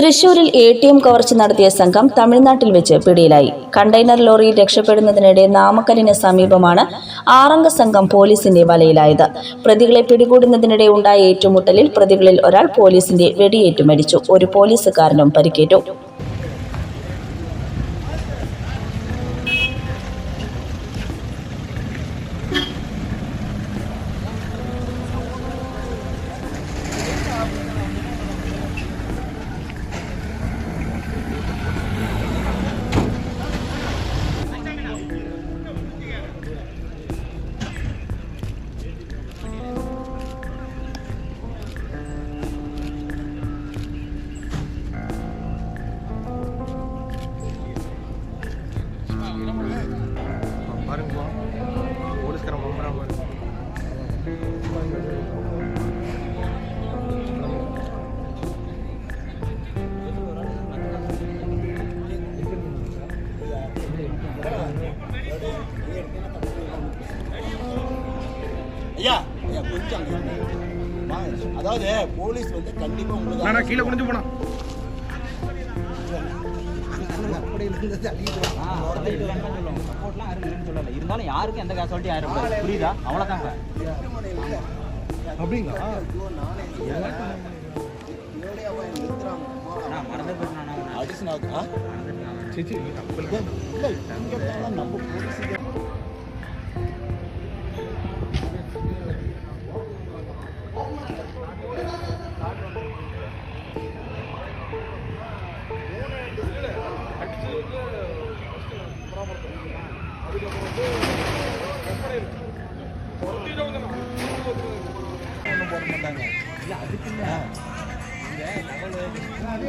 തൃശൂരിൽ A T M കവർച്ച നടത്തിയ സംഘം തമിഴ്നാട്ടിൽ വെച്ച് പിടിയിലായി. കണ്ടെയ്നർ ലോറി രക്ഷപ്പെടുന്നതിനിടെ നാമക്കലിന് സമീപമാണ് ആറംഗ സംഘം പോലീസിന്റെ വലയിലായത്. പ്രതികളെ പിടികൂടുന്നതിനിടെ ഉണ്ടായ ഏറ്റുമുട്ടലിൽ പ്രതികളിൽ ഒരാൾ പോലീസിന്റെ വെടിയേറ്റു മരിച്ചു. ഒരു പോലീസുകാരനും പരിക്കേറ്റു. ஐயா ஐயா கொஞ்சம் அதாவது போலீஸ் வந்து கண்டிப்பா உங்களுக்கு கீழே குடிஞ்சு போனா அப்படி இருந்தது சப்போர்ட்லாம் யாரும் சொல்லல இருந்தாலும் யாருக்கும் எந்த கேசுவாலிட்டி யாரும் புரியுதா அவ்வளோதாங்க அப்படிங்களா அடிச்சுனா சரி சரி நம்ம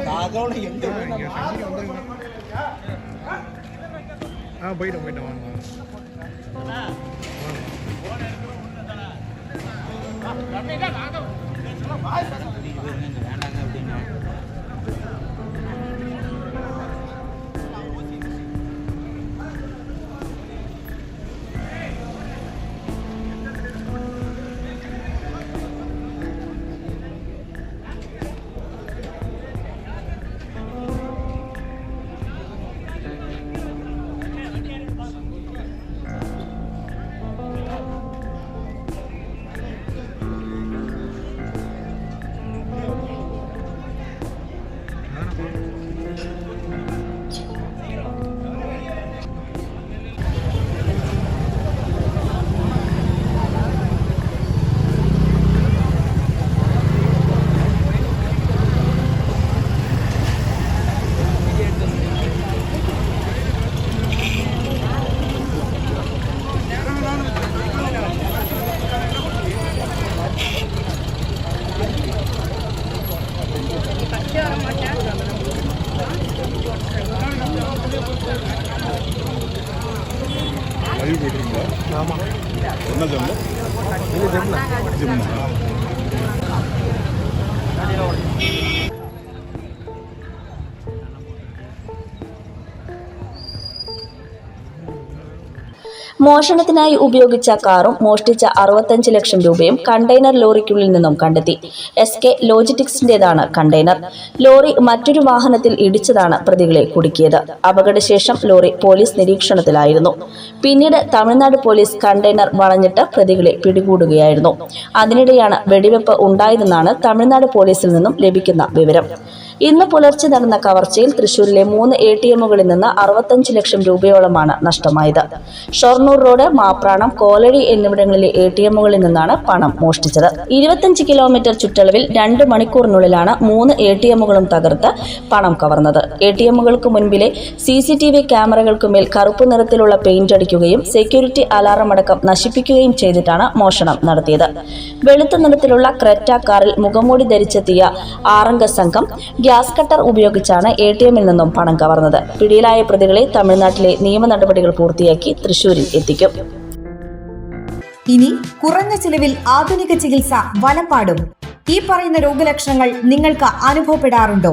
தகவல் எங்க வேணாலும் ஆ போயிட்டோம் போயிட்டோம் வாங்க. வாங்க வேண்டாங்க லீவ் போட்டுருங்களா ஆமாம் என்ன ஜம்மு இல்லை ஜம்னா ஜம்னா മോഷണത്തിനായി ഉപയോഗിച്ച കാറും മോഷ്ടിച്ച അറുപത്തഞ്ച് ലക്ഷം രൂപയും കണ്ടെയ്നർ ലോറിക്കുള്ളിൽ നിന്നും കണ്ടെത്തി. എസ് കെ ലോജിറ്റിക്സിന്റേതാണ് കണ്ടെയ്നർ. ലോറി മറ്റൊരു വാഹനത്തിൽ ഇടിച്ചതാണ് പ്രതികളെ കുടുക്കിയത്. അപകടശേഷം ലോറി പോലീസ് നിരീക്ഷണത്തിലായിരുന്നു. പിന്നീട് തമിഴ്നാട് പോലീസ് കണ്ടെയ്നർ വളഞ്ഞിട്ട് പ്രതികളെ പിടികൂടുകയായിരുന്നു. അതിനിടെയാണ് വെടിവെപ്പ് ഉണ്ടായതെന്നാണ് തമിഴ്നാട് പോലീസിൽ നിന്നും ലഭിക്കുന്ന വിവരം. ഇന്ന് പുലർച്ചെ നടന്ന കവർച്ചയിൽ തൃശൂരിലെ മൂന്ന് എ ടി എമ്മുകളിൽ നിന്ന് അറുപത്തഞ്ച് ലക്ഷം രൂപയോളമാണ് നഷ്ടമായത്. ഷൊർണൂർ റോഡ് മാപ്രാണം കോലഴി എന്നിവിടങ്ങളിലെ എ ടി എമ്മുകളിൽ നിന്നാണ് പണം മോഷ്ടിച്ചത്. ഇരുപത്തഞ്ച് കിലോമീറ്റർ ചുറ്റളവിൽ രണ്ട് മണിക്കൂറിനുള്ളിലാണ് മൂന്ന് എ ടി എമ്മുകളും തകർത്ത് പണം കവർന്നത്. എ ടി എമ്മുകൾക്ക് മുൻപിലെ സി സി ടി വി ക്യാമറകൾക്കുമേൽ കറുപ്പ് നിറത്തിലുള്ള പെയിന്റ് അടിക്കുകയും സെക്യൂരിറ്റി അലാറം അടക്കം നശിപ്പിക്കുകയും ചെയ്തിട്ടാണ് മോഷണം നടത്തിയത്. വെളുത്ത നിറത്തിലുള്ള ക്രെറ്റ കാറിൽ മുഖംമൂടി ധരിച്ചെത്തിയ ആറംഗ സംഘം ഗ്യാസ് കട്ടർ ഉപയോഗിച്ചാണ് എ ടി എമ്മിൽ നിന്നും പണം കവർന്നത്. പിടിയിലായ പ്രതികളെ തമിഴ്നാട്ടിലെ നിയമ നടപടികൾ പൂർത്തിയാക്കി തൃശൂരിൽ എത്തിക്കും. ഇനി കുറഞ്ഞ ചിലവിൽ ആധുനിക ചികിത്സ വലപ്പാടും. ഈ പറയുന്ന രോഗലക്ഷണങ്ങൾ നിങ്ങൾക്ക് അനുഭവപ്പെടാറുണ്ടോ?